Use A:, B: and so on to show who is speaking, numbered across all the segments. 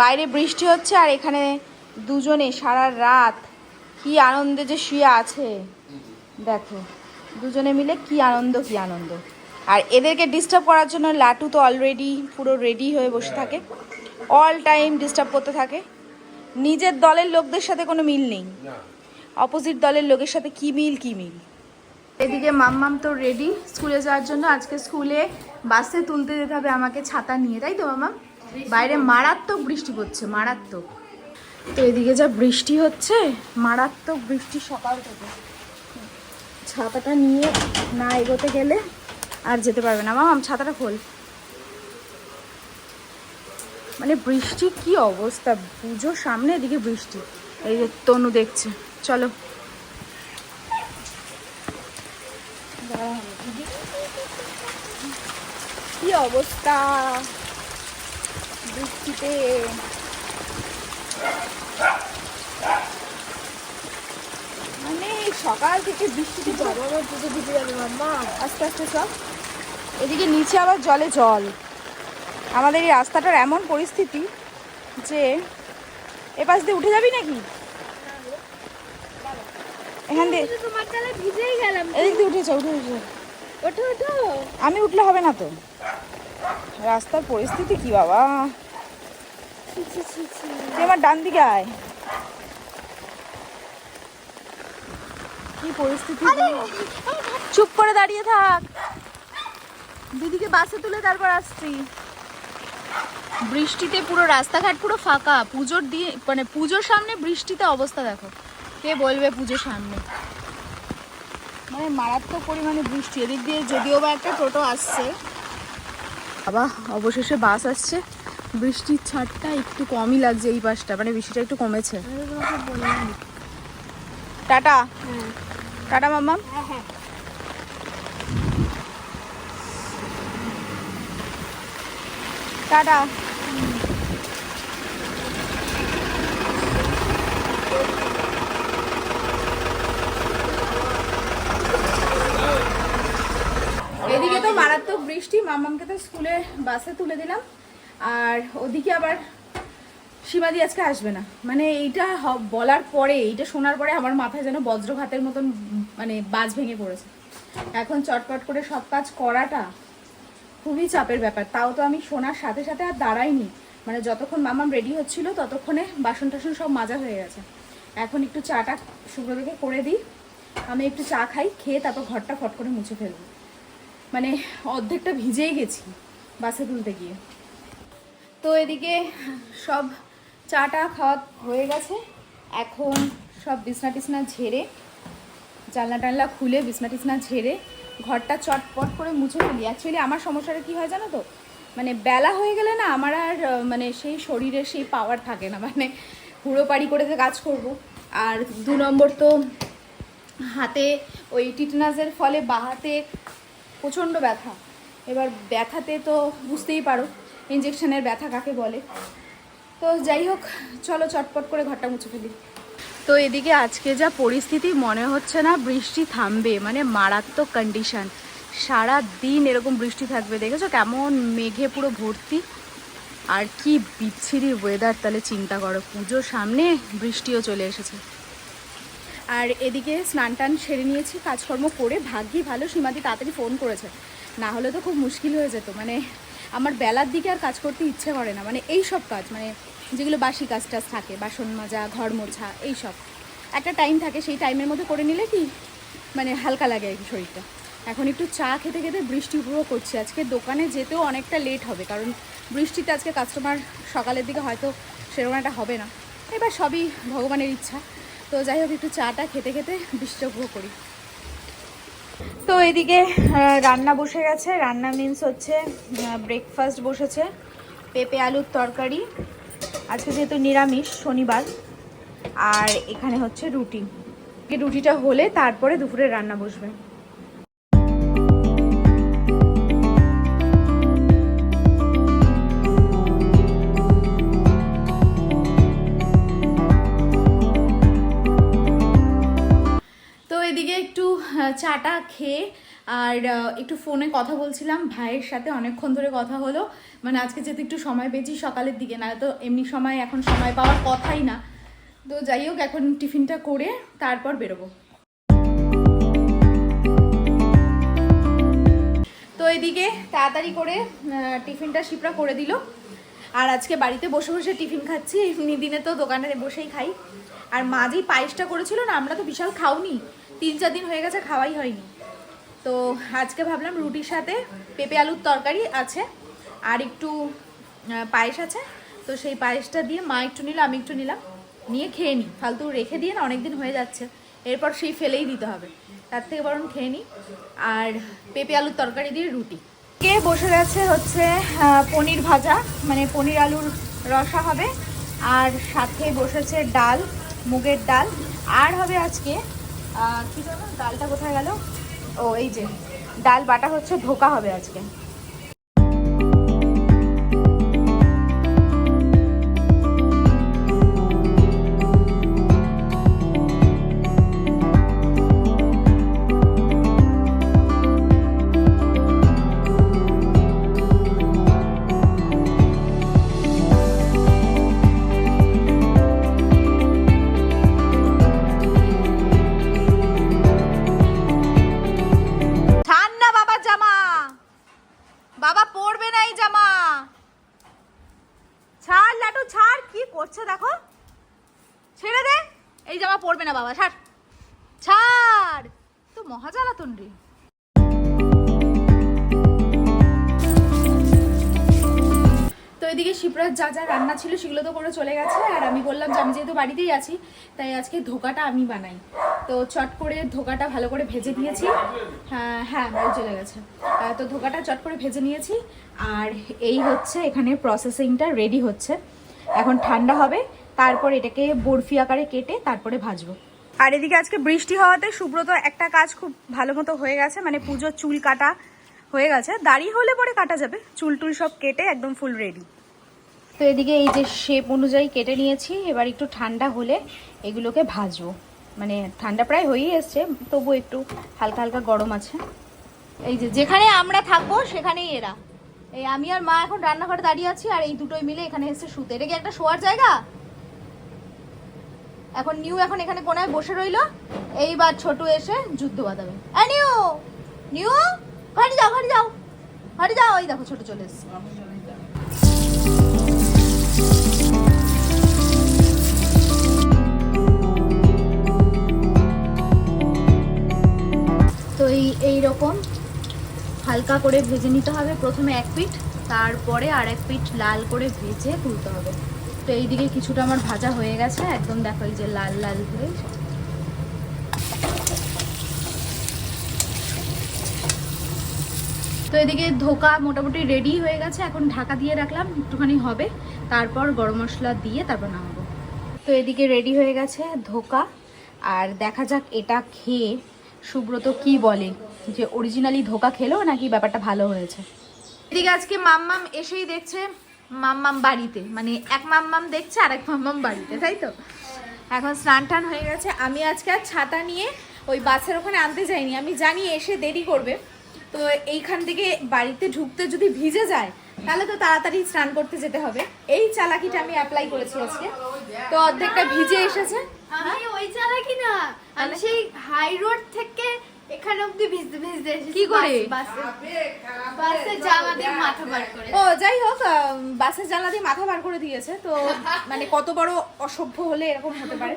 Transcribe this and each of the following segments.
A: বাইরে বৃষ্টি হচ্ছে আর এখানে দুজনে সারা রাত কি আনন্দে যে শুয়ে আছে। দেখো দুজনে মিলে কি আনন্দ কি আনন্দ। আর এদেরকে ডিস্টার্ব করার জন্য লাটু তো অলরেডি পুরো রেডি হয়ে বসে থাকে। অল টাইম ডিস্টার্ব করতে থাকে। নিজের দলের লোকদের সাথে কোনো মিল নেই। অপোজিট দলের লোকের সাথে কি মিল কি মিল? এদিকে মাম্মাম তো রেডি স্কুলে যাওয়ার জন্য। আজকে স্কুলে বাসে তুলতে যেতে হবে আমাকে ছাতা নিয়ে তাই তো মাম্মাম? বাইরে মারাত্মক বৃষ্টি পড়ছে মারাত্মক। তো এদিকে যা বৃষ্টি হচ্ছে মারাত্মক বৃষ্টি সকাল থেকে। ছাতাটা নিয়ে না এগোতে গেলে আর যেতে পারবে না। মামাম ছাতাটা খোল। মানে বৃষ্টি কি অবস্থা? পুজোর সামনে এদিকে বৃষ্টি। এই যে তনু দেখছে। চলো। কি অবস্থা? বৃষ্টিতে। মানে সকাল থেকে বৃষ্টিতে
B: বাবা আমার পুজো দিতে যাবে মাম্মা
A: আস্তে আস্তে সব। এদিকে নিচে আবার জলে জল। আমাদের এই রাস্তাটার এমন পরিস্থিতি যে এ পাশ দিয়ে উঠে যাবি নাকি? এখান দিয়ে এদিক দিয়ে উঠেছে উঠে উঠে
B: ওঠো ওঠো।
A: আমি উঠলে হবে না তো। রাস্তার পরিস্থিতি কি বাবা। তুই আমার ডান দিকে আয়। কি পরিস্থিতি চুপ করে দাঁড়িয়ে থাক। দিদিকে বাসে তুলে তারপর আসছি। বৃষ্টিতে পুরো রাস্তাঘাট পুরো ফাঁকা। পুজোর দিয়ে মানে পুজোর সামনে বৃষ্টিতে অবস্থা দেখো। কে বলবে পুজোর সামনে? মানে মারাত্মক পরিমাণে বৃষ্টি। এদিক দিয়ে যদিও বা একটা টোটো আসছে। বাবা, অবশেষে বাস আসছে। বৃষ্টির ছাড়টা একটু কমই লাগছে এই পাশটা মানে বৃষ্টিটা একটু কমেছে। টাটা। টাটা মাম্মা টাটা এদিকে তো মারাত্মক বৃষ্টি মামামকে তো স্কুলে বাসে তুলে দিলাম। আর ওদিকে আবার সীমাদি আজকে আসবে না। মানে এইটা বলার পরে, এইটা শোনার পরে আমার মাথায় যেন বজ্রঘাতের মতন মানে বাজ ভেঙে পড়েছে। এখন চটপট করে সব কাজ করাটা খুবই চাপের ব্যাপার। তাও তো আমি শোনার সাথে সাথে আর দাঁড়াইনি। মানে যতক্ষণ মামাম রেডি হচ্ছিল, ততক্ষণে বাসন টাসন সব মাজা হয়ে গেছে। এখন একটু চাটা সুব্রতকে করে দিই। আমি একটু চা খাই, খেয়ে তারপর ঘরটা ফট করে মুছে ফেলব। মানে অর্ধেকটা ভিজেই গেছি বাসে তুলতে গিয়ে। তো এদিকে সব চাটা খাওয়া হয়ে গেছে। এখন সব বিছনা টিছনা ঝেড়ে, জানলা টানলা খুলে বিছনা টিছনা ঝেড়ে ঘরটা চটপট করে মুছে ফেলি। অ্যাকচুয়ালি আমার সমস্যাটা কী হয় জানো তো? মানে বেলা হয়ে গেলে না আমার আর মানে সেই শরীরে সেই পাওয়ার থাকে না। মানে হুড়োপাড়ি করে কাজ করব। আর দু নম্বর তো হাতে ওই টিটনাসের ফলে বাহাতে প্রচণ্ড ব্যথা। এবার ব্যথাতে তো বুঝতেই পারো ইঞ্জেকশনের ব্যথা কাকে বলে। তো যাই হোক, চলো চটপট করে ঘরটা মুছে ফেলি। তো এদিকে আজকে যা পরিস্থিতি, মনে হচ্ছে না বৃষ্টি থামবে মানে মারাত্মক কন্ডিশন সারা দিন এরকম বৃষ্টি থাকবে, দেখেছ? কেমন মেঘে পুরো ভর্তি। আর কি বিচ্ছিরি ওয়েদার তাহলে চিন্তা করো। পুজোর সামনে বৃষ্টিও চলে এসেছে। আর এদিকে স্নান টান সেরে নিয়েছি, কাজকর্ম করে ভাগ্যি ভালো, সীমাদি তাড়াতাড়ি ফোন করেছে। না হলে তো খুব মুশকিল হয়ে যেত মানে আমার বেলার দিকে আর কাজ করতে ইচ্ছে করে না মানে এই সব কাজ মানে যেগুলো বাসি কাজ টাজ থাকে, বাসন মাজা, ঘর মোছা, এই সব। একটা টাইম থাকে, সেই টাইমের মধ্যে করে নিলে কি মানে হালকা লাগে আর কি শরীরটা। এখন একটু চা খেতে খেতে বৃষ্টি উপভোগ করছি, আজকে দোকানে যেতেও অনেকটা লেট হবে, কারণ বৃষ্টিতে আজকে কাস্টমার সকালের দিকে হয়তো সেরকম একটা হবে না। এবার সবই ভগবানের ইচ্ছা। তো যাই হোক, একটু চাটা খেতে খেতে বৃষ্টি করি। তো এদিকে রান্না বসে গেছে। রান্না মিন্স হচ্ছে ব্রেকফাস্ট বসেছে, পেঁপে আলুর তরকারি। আজকে যেহেতু নিরামিষ, শনিবার, আর এখানে হচ্ছে রুটি। রুটিটা হলে তারপরে দুপুরে রান্না বসবে। চাটা খেয়ে আর একটু ফোনে কথা বলছিলাম, ভাইয়ের সাথে অনেকক্ষণ ধরে কথা হলো। মানে আজকে যেহেতু একটু সময় পেয়েছি সকালের দিকে, না তো এমনি সময় এখন সময় পাওয়ার কথাই না। তো যাই হোক, এখন টিফিনটা করে তারপর বেরোবো। তো এদিকে তাড়াতাড়ি করে টিফিনটা শিপরা করে দিল। আর আজকে বাড়িতে বসে বসে টিফিন খাচ্ছি, এমনি দিনে তো দোকানে বসেই খাই। আর মা যেই পায়েসটা করেছিল না, আমরা তো বিশাল খাওনি। তিন চার দিন হয়ে গেছে, খাওয়াই হয়নি। তো আজকে ভাবলাম রুটির সাথে পেঁপে আলুর তরকারি আছে, আর একটু পায়েস আছে। তো সেই পায়েসটা দিয়ে মা একটু নিল, আমি একটু নিলাম। নিয়ে খেয়ে নিই ফালতু রেখে দিয়ে না অনেক দিন হয়ে যাচ্ছে। এরপর সেই ফেলেই দিতে হবে। তার থেকে বরং খেয়ে নিই আর পেঁপে আলুর তরকারি দিয়ে রুটি। কে বসে গেছে হচ্ছে পনির ভাজা মানে পনির আলুর রসা হবে। আর সাথে বসেছে ডাল, মুগের ডাল। আর হবে আজকে কি জানো? ডালটা কোথায় গেল? ও এই যে ডাল বাটা হচ্ছে ধোকা হবে আজকে। জ্বালাতন রে তো এদিকে শিবরাজ যা যা রান্না ছিল সেগুলো তো করে চলে গেছে, আর আমি বললাম যে আমি যেহেতু বাড়িতেই আছি, তাই আজকে ধোকাটা আমি বানাই। তো চট করে ধোকাটা ভালো করে ভেজে নিয়েছি। হ্যাঁ হ্যাঁ বাড়ি চলে গেছে। তো ধোকাটা চট করে ভেজে নিয়েছি, আর এই হচ্ছে এখানে প্রসেসিংটা রেডি হচ্ছে। এখন ঠান্ডা হবে, তারপর এটাকে বরফি আকারে কেটে তারপরে ভাজবো। আর এদিকে আজকে বৃষ্টি হওয়াতে সুব্রত একটা কাজ খুব ভালো মতো হয়ে গেছে মানে পুজোর চুল কাটা হয়ে গেছে। দাড়ি হলে পরে কাটা যাবে, চুল টুল সব কেটে একদম ফুল রেডি তো এদিকে এই যে শেপ অনুযায়ী কেটে নিয়েছি, এবার একটু ঠান্ডা হলে এগুলোকে ভাজবো। মানে ঠান্ডা প্রায় হয়েই এসছে তবু একটু হালকা হালকা গরম আছে। এই যে যেখানে আমরা থাকব, সেখানেই এরা। এই আমি আর মা এখন রান্নাঘরে দাঁড়িয়ে আছি, আর এই দুটোই মিলে এখানে এসে শুতে। এটা কি একটা শোয়ার জায়গা? এখন নিউ এখন এখানে কোনায় বসে রইল। এইবার ছোট এসে যুদ্ধ বাঁধাবে। নিউ নিউ, ঘরে যাও ঘরে যাও ঘরে যাও। এই দেখো ছোট চলে এসছে। তো এই এইরকম হালকা করে ভেজে নিতে হবে। প্রথমে এক পিঠ, তারপরে আর এক পিঠ লাল করে ভেজে তুলতে হবে। তো এইদিকে কিছুটা আমার ভাজা হয়ে গেছে, একদম দেখো এই যে লাল লাল হয়ে তো এদিকে ধোকা মোটামুটি রেডি হয়ে গেছে, এখন ঢাকা দিয়ে রাখলাম, একটুখানি হবে। তারপর গরম মশলা দিয়ে তারপর নামাবো। তো এদিকে রেডি হয়ে গেছে ধোকা, আর দেখা যাক এটা খেয়ে সুব্রত কি বলে, যে অরিজিনালি ধোকা খেলো নাকি ব্যাপারটা ভালো হয়েছে। এদিকে আজকে মাম্মাম এসেই দেখছে মাম্মাম বাড়িতে মানে এক মাম্মাম দেখছে আর এক মাম্মাম বাড়িতে তাই তো? এখন স্নান টান হয়ে গেছে। আমি আজকে আর ছাতা নিয়ে ওই বাসের ওখানে আনতে যাইনি। আমি জানি এসে দেরি করবে। তো এইখান থেকে বাড়িতে ঢুকতে যদি ভিজে যায় তাহলে তো তাড়াতাড়ি স্নান করতে যেতে হবে। এই চালাকিটা আমি অ্যাপ্লাই করেছি আজকে। তো অর্ধেকটা ভিজে এসেছে।
B: আমি ওই চালাকি না আমি সেই হাই রোড থেকে এখানে অব্দি ভিজতে ভিজতে
A: কি করে?
B: বাসে বাসে। জামা দিয়ে মাথা বার করে
A: ও যাই হোক আম, বাসের জানলা দিয়ে মাথা বার করে দিয়েছে তো মানে কত বড় অসভ্য হলে এরকম হতে পারে।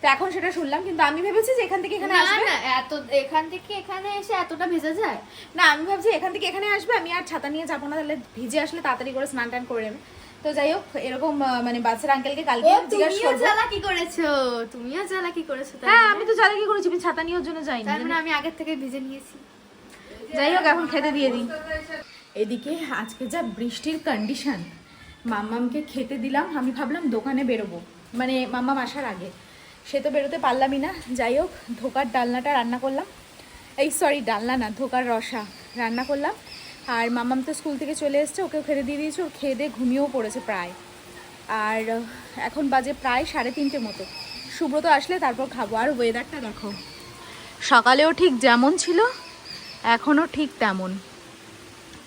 A: তো এখন সেটা শুনলাম কিন্তু আমি ভেবেছি যে এখান থেকে এখানে আসবে।
B: না এত এখান থেকে এখানে এসে এতটা ভেজা যায়?
A: না আমি ভাবছি এখান থেকে এখানে আসবে আমি আর ছাতা নিয়ে যাব না তাহলে ভিজে আসলে তাড়াতাড়ি করে স্নান টান করে নেবে। তো যাই হোক এরকম মানে বাচ্চার আঙ্কেলকে কালকে জিজ্ঞাসা
B: তুমিও
A: করব।
B: চালাকি করেছ তুমিও চালাকি করেছ
A: হ্যাঁ আমি তো জানি কি করেছি আমি ছাতা নিয়ে জন্য যাইনি।
B: তার মানে আমি আগের থেকে ভিজে নিয়েছি।
A: যাই হোক এখন খেতে দিয়ে দিই। এদিকে আজকে যা বৃষ্টির কন্ডিশন মাম্মামকে খেতে দিলাম আমি ভাবলাম দোকানে বেরোবো। মানে মাম্মাম আসার আগে। সে তো বেরোতে পারলামই না। যাই হোক ধোকার ডালনাটা রান্না করলাম। এই সরি ডালনা না ধোকার রসা রান্না করলাম। আর মামাম তো স্কুল থেকে চলে এসছে, ওকেও খেতে দিয়ে দিয়েছি ও খেয়ে দিয়ে ঘুমিয়েও পড়েছে প্রায়। আর এখন বাজে প্রায় সাড়ে তিনটে মতো। সুব্রত আসলে তারপর খাব। আর ওয়েদারটা দেখো। সকালেও ঠিক যেমন ছিল, এখনও ঠিক তেমন।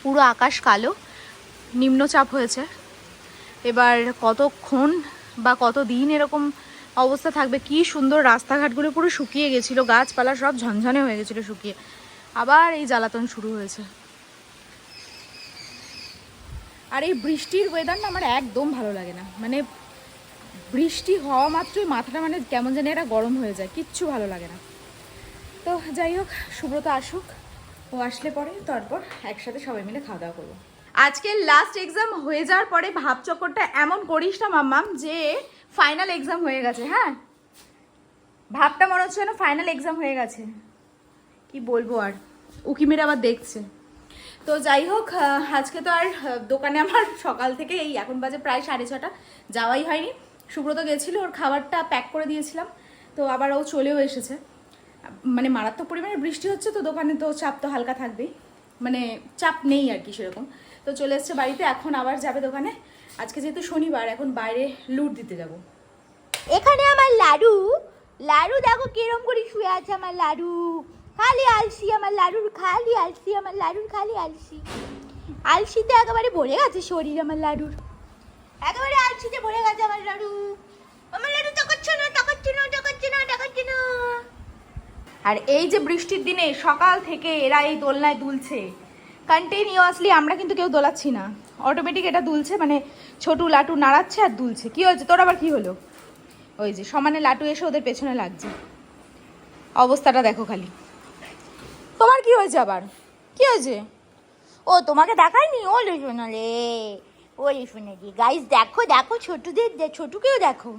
A: পুরো আকাশ কালো, নিম্নচাপ হয়েছে। এবার কতক্ষণ বা কত দিন এরকম অবস্থা থাকবে, কি সুন্দর রাস্তাঘাটগুলো পুরো শুকিয়ে গেছিল, গাছপালা সব ঝনঝনে হয়ে গেছিল শুকিয়ে। আবার এই জ্বালাতন শুরু হয়েছে। আর এই বৃষ্টির ওয়েদার না আমার একদম ভালো লাগে না। মানে বৃষ্টি হওয়া মাত্রই মাথাটা মানে কেমন জানি এটা গরম হয়ে যায়, কিচ্ছু ভালো লাগে না। তো যাই হোক, সুব্রত আসুক, ও আসলে পরে, তারপর একসাথে সবাই মিলে খাওয়া দাওয়া করব। আজকে লাস্ট এক্সাম হয়ে যাওয়ার পরে ভাব চক্করটা এমন করিস না, মাম্মাম, যে ফাইনাল এক্সাম হয়ে গেছে হ্যাঁ? ভাবটা মনে হচ্ছে যেন ফাইনাল এক্সাম হয়ে গেছে। কি বলব আর? উকিমের আবার দেখছে। তো যাই হোক আজকে তো আর দোকানে আমার সকাল থেকে এই এখন বাজে প্রায় সাড়ে ছটা, যাওয়াই হয়নি। সুব্রত গেছিল, ওর খাবারটা প্যাক করে দিয়েছিলাম, তো আবার ও চলেও এসেছে। মানে মারাত্মক পরিমাণে বৃষ্টি হচ্ছে তো দোকানে, তো চাপ তো হালকা থাকবেই। মানে চাপ নেই আর কি সেরকম। তো চলে এসছে বাড়িতে, এখন আবার যাবে দোকানে। আজকে যেহেতু শনিবার, এখন বাইরে লুট দিতে যাব।
C: এখানে আমার লাডু। লাডু দেখো কিরম করে শুয়ে আছে আমার লাডু। খালি আলসি, আমার লাডুর খালি আলসি, আমার লাডুর খালি আলসি। আলসিতে একেবারে ভরে গেছে শরীর আমার লাডুর। একেবারে আলসিতে ভরে গেছে আমার লাডু। আমার লাডু তাকাচ্ছে না তাকাচ্ছে না তাকাচ্ছে না তাকাচ্ছে না।
A: আর এই যে বৃষ্টির দিনে সকাল থেকে এরা এই দোলনায় দুলছে। কন্টিনিউয়াসলি আমরা কিন্তু কেউ দোলাচ্ছি না। অটোমেটিক এটা দুলছে মানে ছোটু লাটু নাড়াচ্ছে আর দুলছে। কি হয়েছে? তোর আবার কি হলো? ওই যে সমানে লাটু এসে ওদের পেছনে লাগছে। অবস্থাটা দেখো খালি। তোমার কি হয়েছে আবার? কি হয়েছে?
C: ও তোমাকে দেখায়নি? ও লে শোনালে ও লে শোনালি গাইস দেখো দেখো ছোটদের দে- ছোটুকেও দেখো।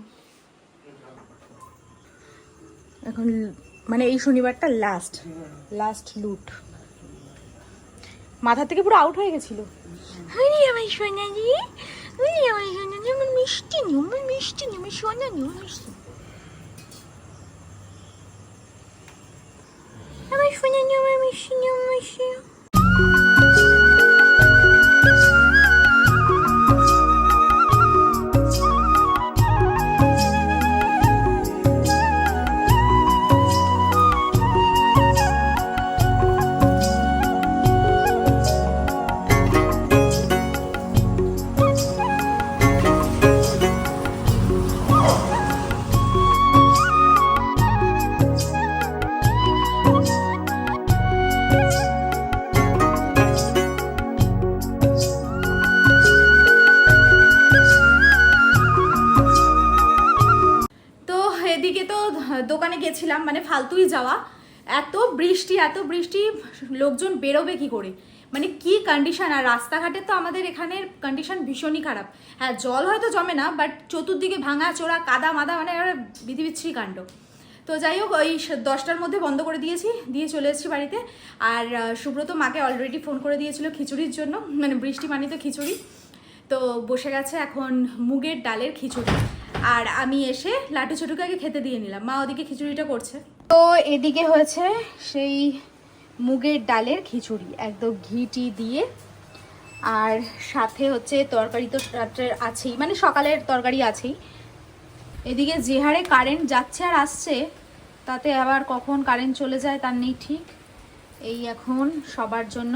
A: এখন মানে এই শনিবারটা লাস্ট লাস্ট লুট মাথা থেকে পুরো আউট হয়ে গেছিল।
C: আরে আমার সোনালি আরে আমার সোনালি আমার মিষ্টি নি আমার মিষ্টি নি আমার আমার মিষ্টি।
A: মানে যাওয়া, এত বৃষ্টি এত বৃষ্টি, লোকজন বেরোবে কি করে? মানে কি কন্ডিশন আর রাস্তাঘাটে তো আমাদের এখানের কন্ডিশন ভীষণই খারাপ। হ্যাঁ জল হয়তো জমে না বাট চতুর্দিকে ভাঙা, চোরা, কাদা, মাদা মানে একটা বিধিবিচ্ছিরি কাণ্ড। তো যাই হোক, ওই দশটার মধ্যে বন্ধ করে দিয়েছি, দিয়ে চলে এসেছি বাড়িতে। আর সুব্রত মাকে অলরেডি ফোন করে দিয়েছিল খিচুড়ির জন্য মানে বৃষ্টি মানি তো খিচুড়ি। তো বসে গেছে এখন মুগের ডালের খিচুড়ি। আর আমি এসে লাটু ছোটুকে আগে খেতে দিয়ে নিলাম। মা ওদিকে খিচুড়িটা করছে। তো এদিকে হয়েছে সেই মুগের ডালের খিচুড়ি, একদম ঘিটি দিয়ে। আর সাথে হচ্ছে তরকারি তো রাত্রের আছেই মানে সকালের তরকারি আছেই। এদিকে যে হারে কারেন্ট যাচ্ছে আর আসছে, তাতে আবার কখন কারেন্ট চলে যায় তার নেই ঠিক। এই এখন সবার জন্য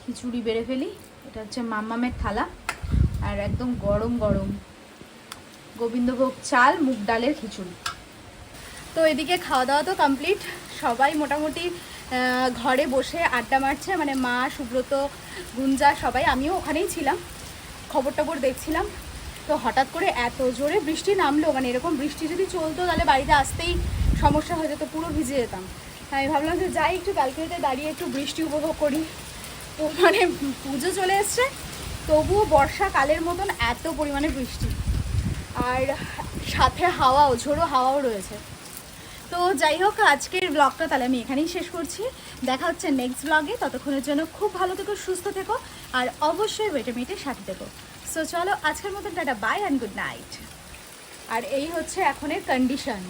A: খিচুড়ি বেড়ে ফেলি। এটা হচ্ছে মাম্মামের থালা, আর একদম গরম গরম। গোবিন্দভোগ চাল, মুগ ডালের খিচুড়ি। তো এদিকে খাওয়া দাওয়া তো কমপ্লিট সবাই মোটামুটি ঘরে বসে আড্ডা মারছে। মানে মা, সুব্রত, গুঞ্জা সবাই, আমিও ওখানেই ছিলাম। খবর টবর দেখছিলাম। তো হঠাৎ করে এত জোরে বৃষ্টি নামলো মানে এরকম বৃষ্টি যদি চলতো, তাহলে বাড়িতে আসতেই সমস্যা হয়ে যেত, পুরো ভিজে যেতাম। আমি ভাবলাম যে যাই, একটু ব্যালকনিতে দাঁড়িয়ে একটু বৃষ্টি উপভোগ করি। তো মানে পুজো চলে এসছে। তবুও বর্ষাকালের মতন এত পরিমাণে বৃষ্টি। আর সাথে হাওয়াও ঝোড়ো হাওয়াও রয়েছে। তো যাই হোক, আজকের ব্লগটা তাহলে আমি এখানেই শেষ করছি। দেখা হচ্ছে নেক্সট ব্লগে ততক্ষণের জন্য খুব ভালো থেকো, সুস্থ থেকো, আর অবশ্যই ওয়েটেমিটের সাথে থেকো। সো চলো, আজকের মতন tata bye and good night আর এই হচ্ছে এখনের কন্ডিশন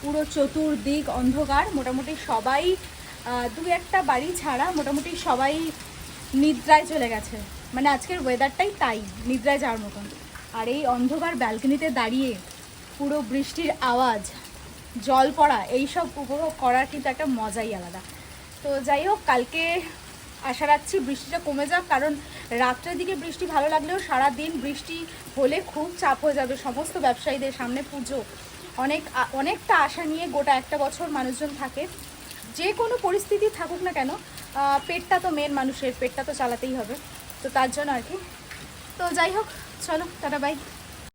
A: পুরো চতুর্দিক অন্ধকার। মোটামুটি সবাই দু একটা বাড়ি ছাড়া মোটামুটি সবাই নিদ্রায় চলে গেছে। মানে আজকের ওয়েদারটাই তাই, নিদ্রায় যাওয়ার মতন। আর এই অন্ধকার ব্যালকনিতে দাঁড়িয়ে পুরো বৃষ্টির আওয়াজ। জল পড়া এইসব উপভোগ করার কিন্তু একটা মজাই আলাদা। তো যাই হোক, কালকে আশা রাখছি বৃষ্টিটা কমে যাক, কারণ রাত্রের দিকে বৃষ্টি ভালো লাগলেও সারা দিন বৃষ্টি হলে খুব চাপ হয়ে যাবে সমস্ত ব্যবসায়ীদের সামনে পুজো। অনেক, অনেকটা আশা নিয়ে গোটা একটা বছর মানুষজন থাকে। যে কোনো পরিস্থিতি থাকুক না কেন পেটটা তো মেন মানুষের, পেটটা তো চালাতেই হবে। তো তার জন্য আর কি। তো যাই হোক, চলো, টাটা বাই